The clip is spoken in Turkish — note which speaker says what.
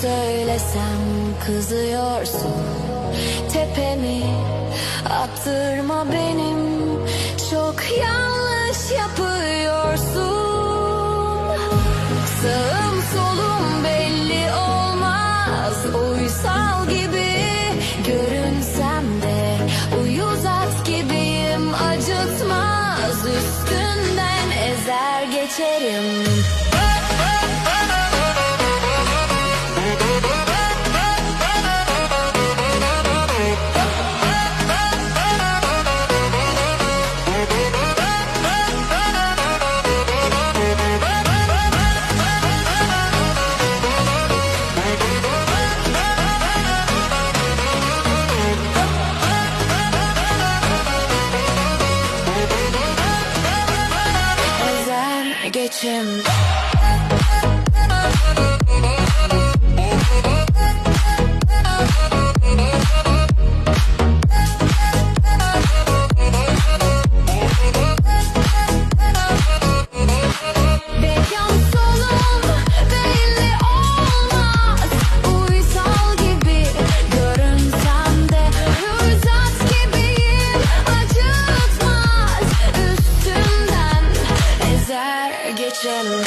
Speaker 1: söylesem kızıyorsun. Tepemi attırma benim Çok yanlış yapıyorsun. Sağım solum belli olmaz Uysal gibi görünsem de Uyuz at gibiyim acıtmaz. Üstünden ezer geçerim geçim jealous.